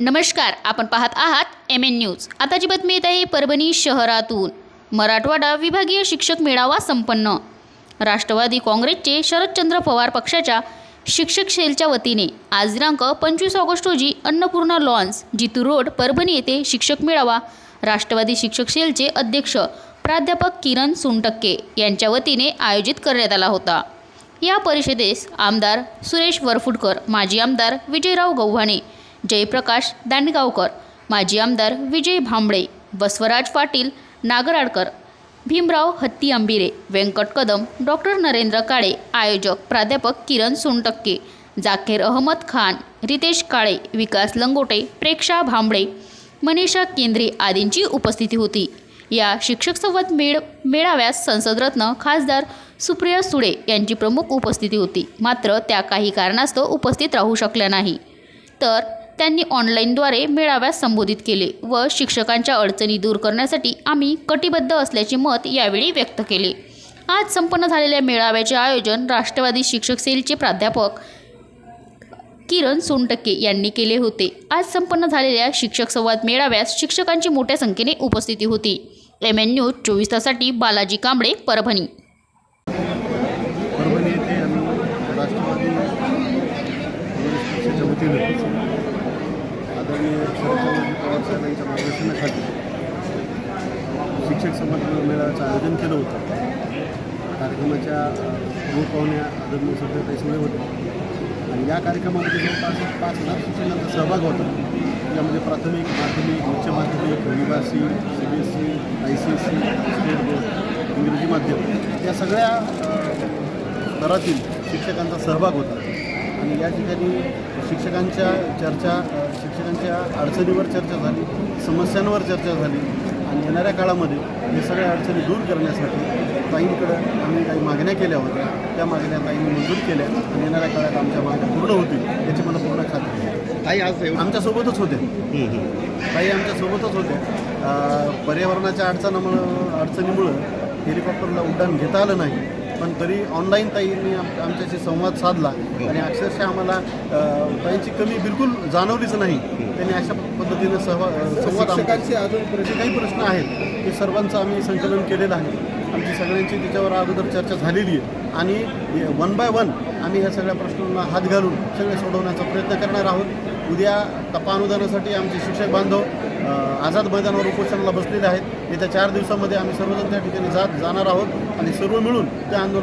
नमस्कार आपण पाहत आहात एम एन न्यूज आताची बातमी येत आहे परभणी शहरातून. मराठवाडा विभागीय शिक्षक मेळावा संपन्न. राष्ट्रवादी काँग्रेसचे शरदचंद्र पवार पक्षाच्या शिक्षक सेलच्या वतीने आज दिनांक पंचवीस ऑगस्ट रोजी अन्नपूर्णा लॉन्स जितू रोड परभणी येथे शिक्षक मेळावा राष्ट्रवादी शिक्षक सेलचे अध्यक्ष प्राध्यापक किरण सोनटक्के यांच्या वतीने आयोजित करण्यात आला होता. या परिषदेस आमदार सुरेश वरफुटकर माजी आमदार विजयराव गव्हाणे जयप्रकाश दांडगावकर. माजी आमदार विजय भांबळे बसवराज पाटील नागराडकर भीमराव हत्ती आंबिरे व्यंकट कदम डॉक्टर नरेंद्र काळे आयोजक प्राध्यापक किरण सोनटक्के जाखेर अहमद खान रितेश काळे विकास लंगोटे प्रेक्षा भांबळे मनीषा केंद्रे आदींची उपस्थिती होती. या शिक्षक संवाद मेळ मेळाव्यास संसदरत्न खासदार सुप्रिया सुळे यांची प्रमुख उपस्थिती होती. मात्र त्या काही कारणास्तव उपस्थित राहू शकल्या नाही. तर त्यांनी ऑनलाईनद्वारे मेळाव्यास संबोधित केले व शिक्षकांच्या अडचणी दूर करण्यासाठी आम्ही कटिबद्ध असल्याचे मत यावेळी व्यक्त केले. आज संपन्न झालेल्या मेळाव्याचे आयोजन राष्ट्रवादी शिक्षक सेलचे प्राध्यापक किरण सोनटक्के यांनी केले होते. आज संपन्न झालेल्या शिक्षक संवाद मेळाव्यास शिक्षकांची मोठ्या संख्येने उपस्थिती होती. एम एन न्यूज चोवीस तासाठी बालाजी कांबळे परभणी. परभणी येथे राष्ट्रवादी आदरणीय मार्गदर्शनाखाली शिक्षक समाज मेळाव्याचं आयोजन केलं होतं. कार्यक्रमाच्या मूळ पाहुण्या आदरणीय सध्या सगळे होते. आणि या कार्यक्रमामध्ये जवळपास पाच हजार शिक्षकांचा सहभाग होता. यामध्ये प्राथमिक माध्यमिक उच्च माध्यमिक निवासी C B S C I C S C state board इंग्रजी माध्यम या सगळ्या स्तरातील शिक्षकांचा सहभाग होता. आणि या ठिकाणी शिक्षकांच्या चर्चा शिक्षकांच्या अडचणीवर चर्चा झाली समस्यांवर चर्चा झाली. आणि येणाऱ्या काळामध्ये हे सगळ्या अडचणी दूर करण्यासाठी ताईंकडं आम्ही काही मागण्या केल्या होत्या. त्या मागण्या ताईंनी मंजूर केल्या आणि येणाऱ्या काळात आमच्या मागण्या पूर्ण होतील याची मला पूर्ण खात्री आहे. ताई आज आमच्यासोबतच होते काही आमच्यासोबतच होत्या. पर्यावरणाच्या अडचणामुळं अडचणीमुळं हेलिकॉप्टरला उड्डाण घेता आलं नाही. पण तरी ऑनलाईन ताईंनी आम आमच्याशी संवाद साधला आणि अक्षरशः आम्हाला ताईंची कमी बिलकुल जाणवलीच नाही. त्यांनी अशा पद्धतीनं सहवा संवाद अजून जे काही प्रश्न आहेत ते सर्वांचं आम्ही संकलन केलेलं आहे. आमची सगळ्यांची त्याच्यावर अगोदर चर्चा झालेली आहे. आणि वन बाय वन आम्ही ह्या सगळ्या प्रश्नांना हात घालून सगळे सोडवण्याचा प्रयत्न करणार आहोत. उद्या टप्पा अनुदानासाठी आमचे शिक्षक बांधव आझाद मैदानावर उपोषणाला बसलेले आहेत. येत्या चार दिवसामध्ये आम्ही सर्वजण त्या ठिकाणी जात जाणार आहोत आणि सर्व मिळून त्या आंदोलन